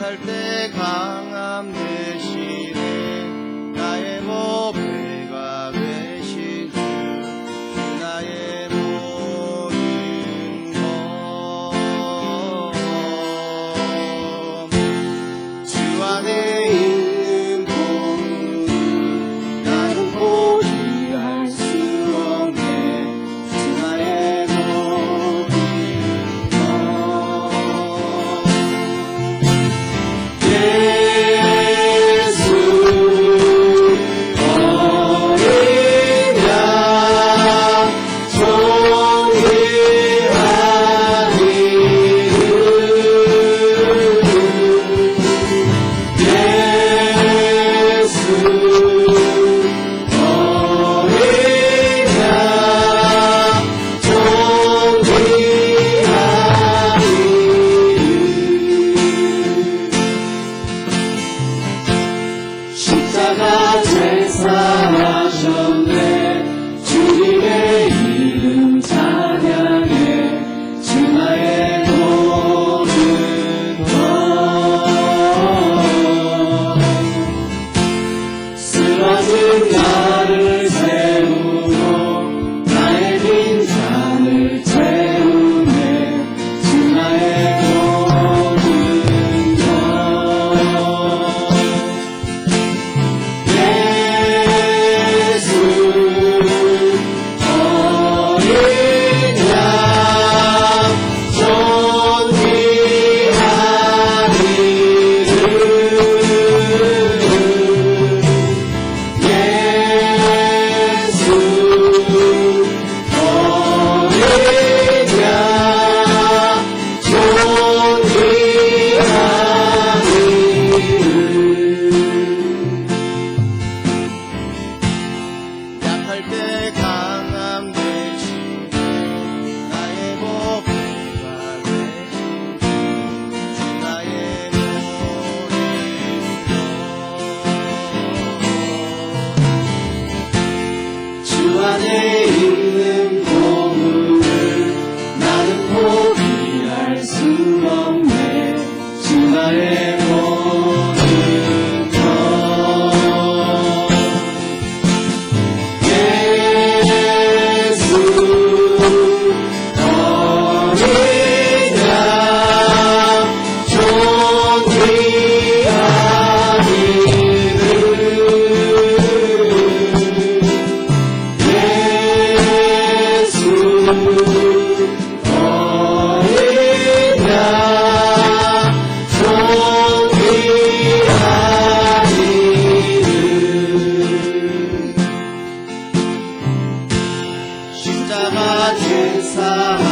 약할 때 강함 Valeu! 제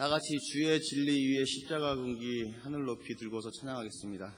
다 같이 주의 진리 위에 십자가 군기 하늘 높이 들고서 찬양하겠습니다.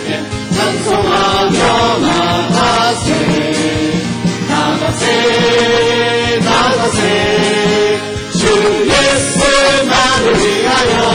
함께 찬송하며 나가세 나가세 나가세 주 예수만을 위하여.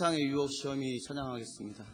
세상의 유혹 시험이 찬양하겠습니다.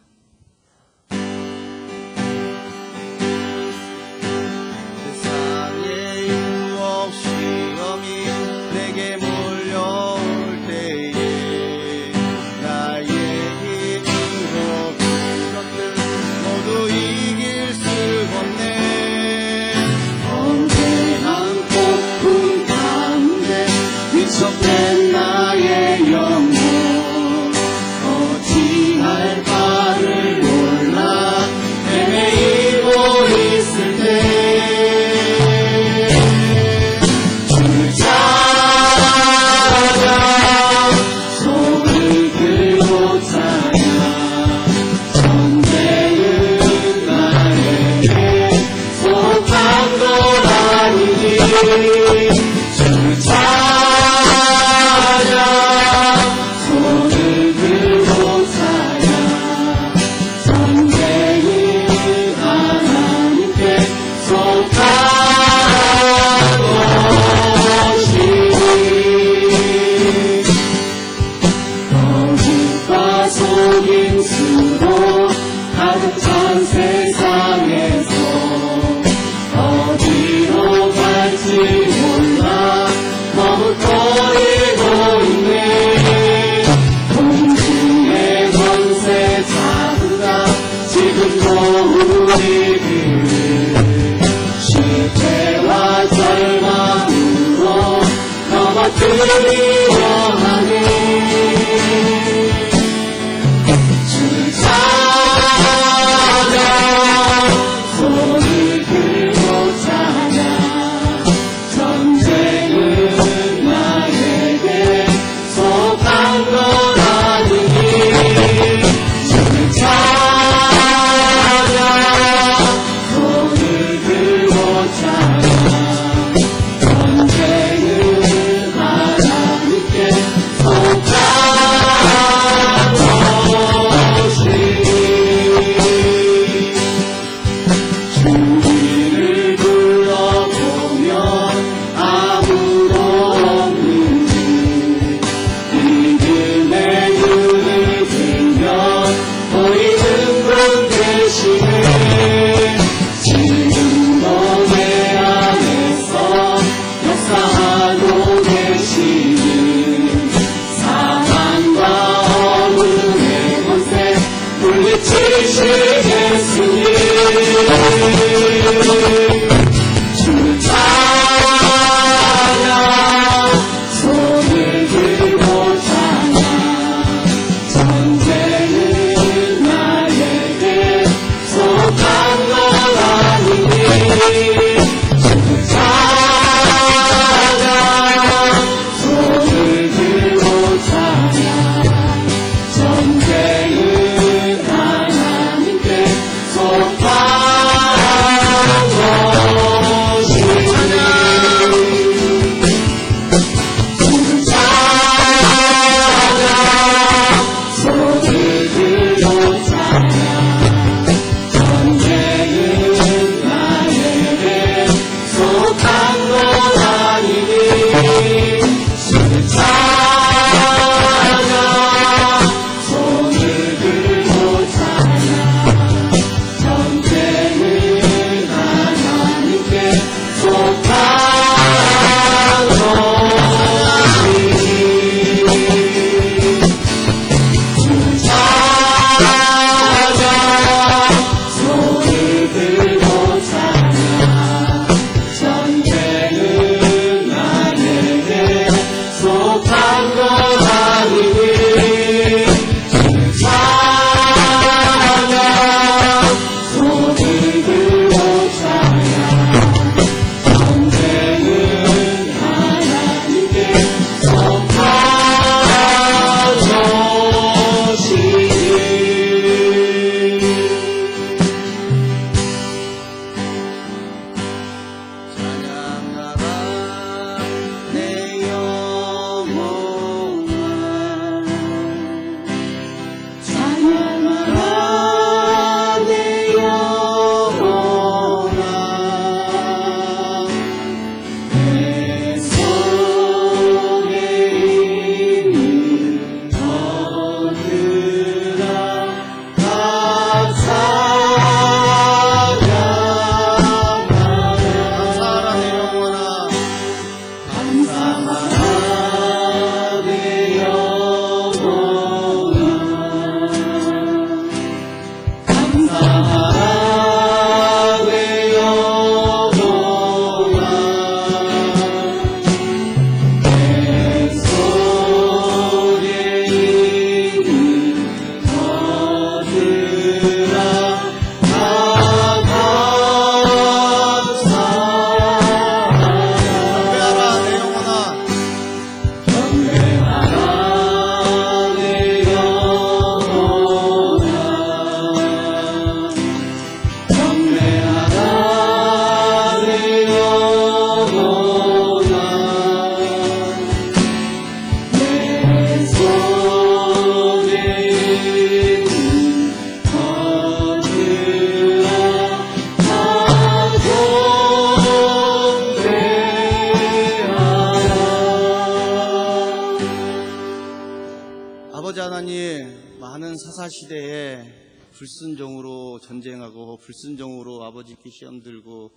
불순종으로 아버지께 시험 들고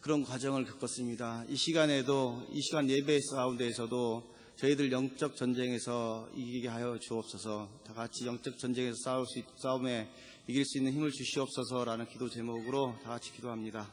그런 과정을 겪었습니다. 이 시간에도 이 시간 예배 가운데에서도 저희들 영적 전쟁에서 이기게 하여 주옵소서. 다 같이 영적 전쟁에서 싸울 수 있- 싸움에 이길 수 있는 힘을 주시옵소서라는 기도 제목으로 다 같이 기도합니다.